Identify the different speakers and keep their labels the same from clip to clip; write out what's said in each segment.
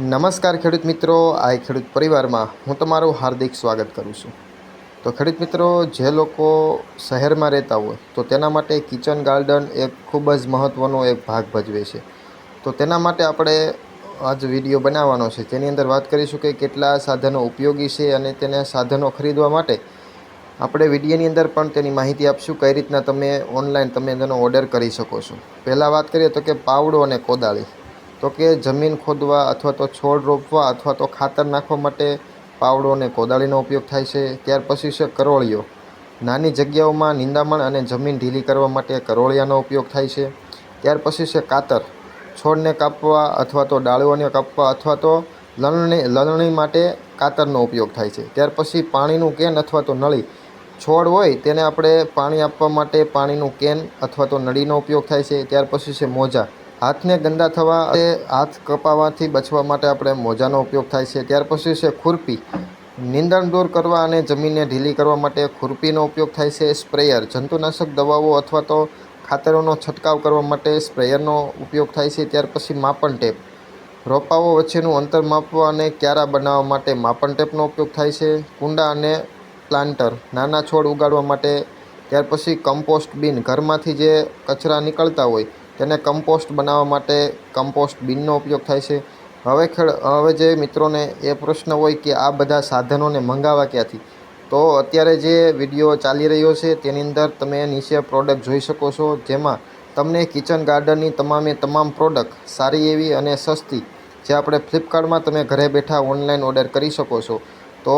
Speaker 1: નમસ્કાર ખેડૂત મિત્રો આ ખેડૂત પરિવારમાં હું તમારું હાર્દિક સ્વાગત કરું છું. તો ખેડૂત મિત્રો, જે લોકો શહેરમાં રહેતા હોય, તો તેના માટે કિચન ગાર્ડન એક ખૂબ જ મહત્ત્વનો એક ભાગ ભજવે છે. તો તેના માટે આપણે આજ વીડિયો બનાવવાનો છે. તેની અંદર વાત કરીશું કે કેટલા સાધનો ઉપયોગી છે અને તેને સાધનો ખરીદવા માટે આપણે વિડીયોની અંદર પણ તેની માહિતી આપશું, કઈ રીતના તમે ઓનલાઈન તમે તેનો ઓર્ડર કરી શકો છો. પહેલાં વાત કરીએ તો કે પાવડો અને કોદાળી. તો કે જમીન ખોદવા અથવા તો છોડ રોપવા અથવા તો ખાતર નાખવા માટે પાવડો અને કોદાળીનો ઉપયોગ થાય છે. ત્યાર પછી છે કરોળિયો નાની જગ્યાઓમાં નિંદામણ અને જમીન ઢીલી કરવા માટે કરોળિયાનો ઉપયોગ થાય છે. ત્યાર પછી છે કાતર. છોડને કાપવા અથવા તો ડાળીઓને કાપવા અથવા તો લણણી લણણી માટે કાતરનો ઉપયોગ થાય છે. ત્યાર પછી પાણીનું કેન અથવા તો નળી. છોડ હોય તેને આપણે પાણી આપવા માટે પાણીનું કેન અથવા તો નળીનો ઉપયોગ થાય છે. ત્યાર પછી છે મોજા. હાથને ગંદા થવા અને હાથ કપાવાથી બચવા માટે આપણે મોજાનો ઉપયોગ થાય છે. ત્યાર પછી છે ખુરપી. નીંદણ દૂર કરવા અને જમીનને ઢીલી કરવા માટે ખુરપીનો ઉપયોગ થાય છે સ્પ્રેયર. જંતુનાશક દવાઓ અથવા તો ખાતરોનો છંટકાવ કરવા માટે સ્પ્રેયરનો ઉપયોગ થાય છે. ત્યાર પછી માપણ ટેપ. રોપાઓ વચ્ચેનું અંતર માપવા અને ક્યારા બનાવવા માટે માપણ ટેપનો ઉપયોગ થાય છે. કુંડા અને પ્લાન્ટર. નાના છોડ ઉગાડવા માટે. ત્યાર પછી કમ્પોસ્ટ બિન. ઘરમાંથી જે કચરા નીકળતા હોય તેને કમ્પોસ્ટ બનાવવા માટે કમ્પોસ્ટ બિનનો ઉપયોગ થાય છે. હવે ખેડ, હવે જે મિત્રોને એ પ્રશ્ન હોય કે આ બધા સાધનોને મંગાવવા ક્યાંથી? તો અત્યારે જે વીડિયો ચાલી રહ્યો છે, તેની અંદર તમે નીચે પ્રોડક્ટ જોઈ શકો છો, જેમાં તમને કિચન ગાર્ડનની તમામે તમામ પ્રોડક્ટ સારી એવી અને સસ્તી, જે આપણે ફ્લિપકાર્ટમાં તમે ઘરે બેઠા ઓનલાઈન ઓર્ડર કરી શકો છો. તો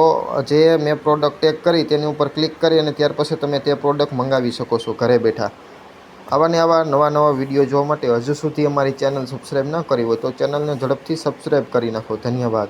Speaker 1: જે મેં પ્રોડક્ટ ટેગ કરી, તેની ઉપર ક્લિક કરી અને ત્યાર પછી તમે તે પ્રોડક્ટ મંગાવી શકો છો ઘરે બેઠા. આવા ને આવા નવા નવા વીડિયો જોવા માટે હજુ સુધી અમારી ચેનલ સબસ્ક્રાઈબ ન કરી હોય તો ચેનલને ઝડપથી સબસ્ક્રાઈબ કરી નાખો. ધન્યવાદ.